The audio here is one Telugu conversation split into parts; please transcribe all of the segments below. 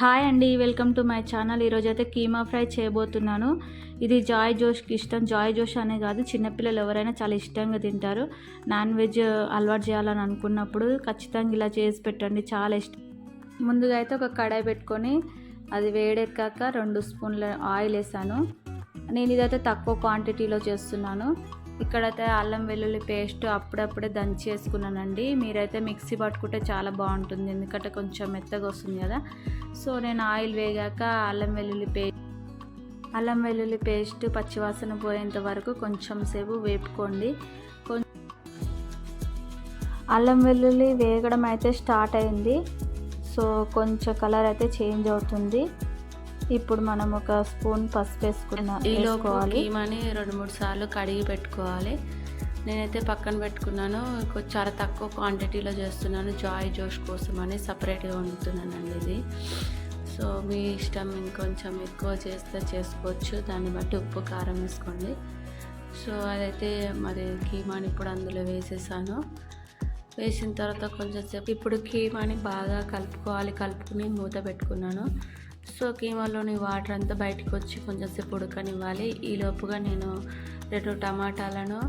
హాయ్ అండి వెల్కమ్ టు మై ఛానల్. ఈరోజు అయితే కీమా ఫ్రై చేయబోతున్నాను. ఇది జాయ్ జోష్కి ఇష్టం. జాయ్ జోష్ అనే కాదు చిన్నపిల్లలు ఎవరైనా చాలా ఇష్టంగా తింటారు. నాన్ వెజ్ అలవాటు చేయాలని అనుకున్నప్పుడు ఖచ్చితంగా ఇలా చేసి పెట్టండి చాలా ఇష్టం. ముందుగా అయితే ఒక కడాయి పెట్టుకొని అది వేడెక్కాక రెండు స్పూన్ల ఆయిల్ వేసాను. నేను ఇదైతే తక్కువ క్వాంటిటీలో చేస్తున్నాను. ఇక్కడైతే అల్లం వెల్లుల్లి పేస్ట్ అప్పుడప్పుడే దంచి వేసుకున్నానండి మీరైతే మిక్సీ పట్టుకుంటే చాలా బాగుంటుంది. ఎందుకంటే కొంచెం మెత్తగా వస్తుంది కదా. సో నేను ఆయిల్ వేగాక అల్లం వెల్లుల్లి పేస్ట్ అల్లం వెల్లుల్లి పేస్ట్ పచ్చివాసన పోయేంత వరకు కొంచెం సేపు వేపుకోండి. అల్లం వెల్లుల్లి వేగడం అయితే స్టార్ట్ అయింది. సో కొంచెం కలర్ అయితే చేంజ్ అవుతుంది. ఇప్పుడు మనం ఒక స్పూన్ పసుపు వేసుకున్న వేసుకోవాలి. కీమాని రెండు మూడు సార్లు కడిగి పెట్టుకోవాలి. నేనైతే పక్కన పెట్టుకున్నాను. చాలా తక్కువ క్వాంటిటీలో చేస్తున్నాను. జాయ్ జోష్ కోసం అని సపరేట్గా వండుతున్నానండి ఇది. సో మీ ఇష్టం ఇంకొంచెం ఎక్కువ చేస్తే చేసుకోవచ్చు. దాన్ని బట్టి ఉప్పు కారం వేసుకోండి. సో అదైతే మరి కీమాని ఇప్పుడు అందులో వేసేసాను. వేసిన తర్వాత కొంచెం సేపు ఇప్పుడు కీమాని బాగా కలుపుకోవాలి. కలుపుకుని మూత పెట్టుకున్నాను. సో కీమాలోని వాటర్ అంతా బయటకు వచ్చి కొంచెం సేపు ఉడకనివ్వాలి. ఈ లోపుగా నేను రెండు టమాటాలను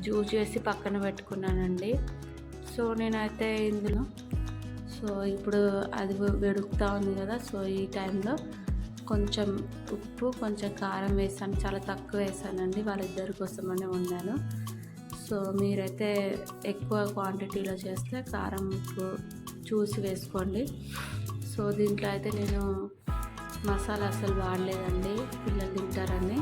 జ్యూస్ చేసి పక్కన పెట్టుకున్నానండి. సో నేనైతే ఇందులో సో ఇప్పుడు అది వెడుకుతూ ఉంది కదా సో ఈ టైంలో కొంచెం ఉప్పు కొంచెం కారం వేసాను. చాలా తక్కువ వేసానండి వాళ్ళిద్దరి కోసమనే వండాను. సో మీరైతే ఎక్కువ క్వాంటిటీలో చేస్తే కారం ఉప్పు చూసి వేసుకోండి. సో దీంట్లో అయితే నేను మసాలా అసలు వాడలేదండి. పిల్లలు తింటారని.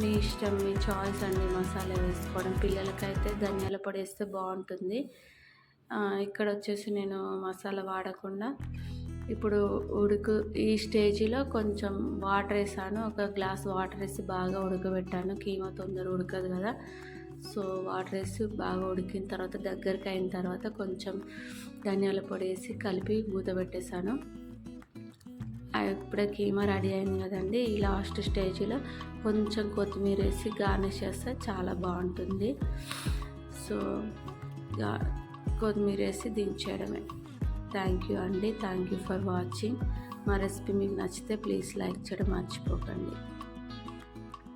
మీ ఇష్టం మీ చాయిస్ అండి మసాలా వేసుకోవడం. పిల్లలకైతే ధనియాల పొడి వేస్తే బాగుంటుంది. ఇక్కడ వచ్చేసి నేను మసాలా వాడకుండా ఇప్పుడు ఉడుకు ఈ స్టేజిలో కొంచెం వాటర్ వేసాను. ఒక గ్లాస్ వాటర్ వేసి బాగా ఉడకబెట్టాను. కీమా తొందర ఉడకదు కదా. సో వాటర్ వేసి బాగా ఉడికిన తర్వాత దగ్గరికి అయిన తర్వాత కొంచెం ధనియాల పొడి వేసి కలిపి మూత పెట్టేశాను. ఇప్పుడే కీమా రెడీ అయింది కదండి. ఈ లాస్ట్ స్టేజ్లో కొంచెం కొత్తిమీర వేసి గార్నిష్ చేస్తే చాలా బాగుంటుంది. సో కొత్తిమీర వేసి దించేయడమే. థ్యాంక్ యూ అండి. Thank you for watching. మా రెసిపీ మీకు నచ్చితే ప్లీజ్ లైక్ చేయడం మర్చిపోకండి.